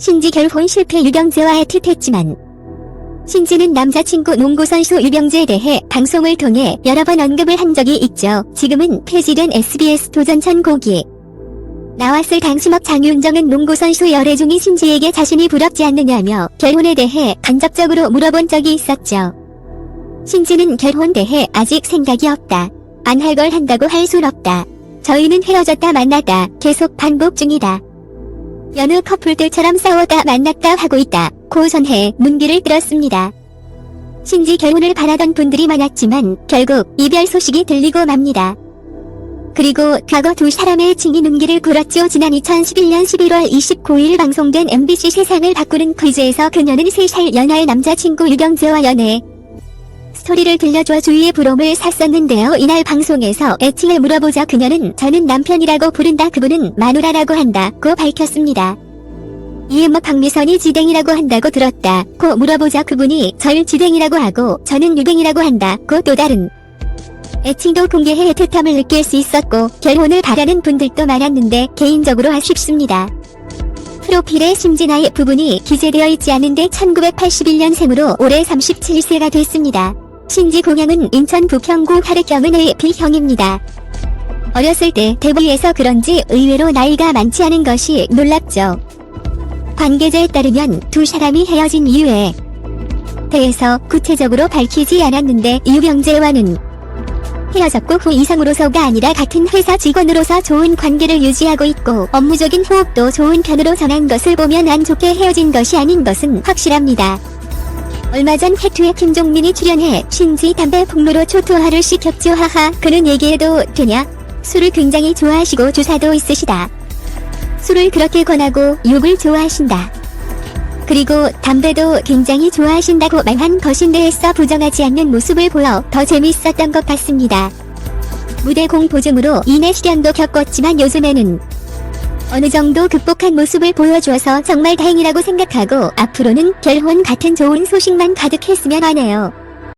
신지 결혼 실패 유병재와 애틋했지만 신지는 남자친구 농구선수 유병재에 대해 방송을 통해 여러 번 언급을 한 적이 있죠. 지금은 폐지된 SBS 도전 천국이 나왔을 당시막 장윤정은 농구선수 열애 중인 신지에게 자신이 부럽지 않느냐며 결혼에 대해 간접적으로 물어본 적이 있었죠. 신지는 결혼 대해 아직 생각이 없다. 안 할 걸 한다고 할 순 없다. 저희는 헤어졌다 만났다 계속 반복 중이다. 여느 커플들처럼 싸웠다 만났다 하고 있다. 고 전해 문기를 끌었습니다. 신지 결혼을 바라던 분들이 많았지만 결국 이별 소식이 들리고 맙니다. 그리고 과거 두 사람의 칭이 눈길을 굴었죠. 지난 2011년 11월 29일 방송된 MBC 세상을 바꾸는 퀴즈에서 그녀는 3살 연하의 남자친구 유경재와 연애 스토리를 들려줘 주위의 부러움을 샀었는데요. 이날 방송에서 애칭을 물어보자 그녀는 저는 남편이라고 부른다 그분은 마누라라고 한다고 밝혔습니다. 이에 뭐 박미선이 지댕이라고 한다고 들었다. 고 물어보자 그분이 절 지댕이라고 하고 저는 유댕이라고 한다고 또 다른 애칭도 공개해 애틋함을 느낄 수 있었고 결혼을 바라는 분들도 많았는데 개인적으로 아쉽습니다. 프로필에 심진아의 부분이 기재되어 있지 않은데 1981년생으로 올해 37세가 됐습니다. 신지 공양은 인천 부평구 하르경은의 B형입니다. 어렸을 때 데뷔해서 그런지 의외로 나이가 많지 않은 것이 놀랍죠. 관계자에 따르면 두 사람이 헤어진 이유에 대해서 구체적으로 밝히지 않았는데 유병재와는 헤어졌고 후 이상으로서가 아니라 같은 회사 직원으로서 좋은 관계를 유지하고 있고 업무적인 호흡도 좋은 편으로 전한 것을 보면 안 좋게 헤어진 것이 아닌 것은 확실합니다. 얼마 전 해투에 김종민이 출연해 신지 담배 폭로로 초토화를 시켰죠 하하 그는 얘기해도 되냐? 술을 굉장히 좋아하시고 주사도 있으시다. 술을 그렇게 권하고 욕을 좋아하신다. 그리고 담배도 굉장히 좋아하신다고 말한 것인데 애써 부정하지 않는 모습을 보여 더 재밌었던 것 같습니다. 무대 공포증으로 인해 시련도 겪었지만 요즘에는 어느 정도 극복한 모습을 보여줘서 정말 다행이라고 생각하고 앞으로는 결혼 같은 좋은 소식만 가득했으면 하네요.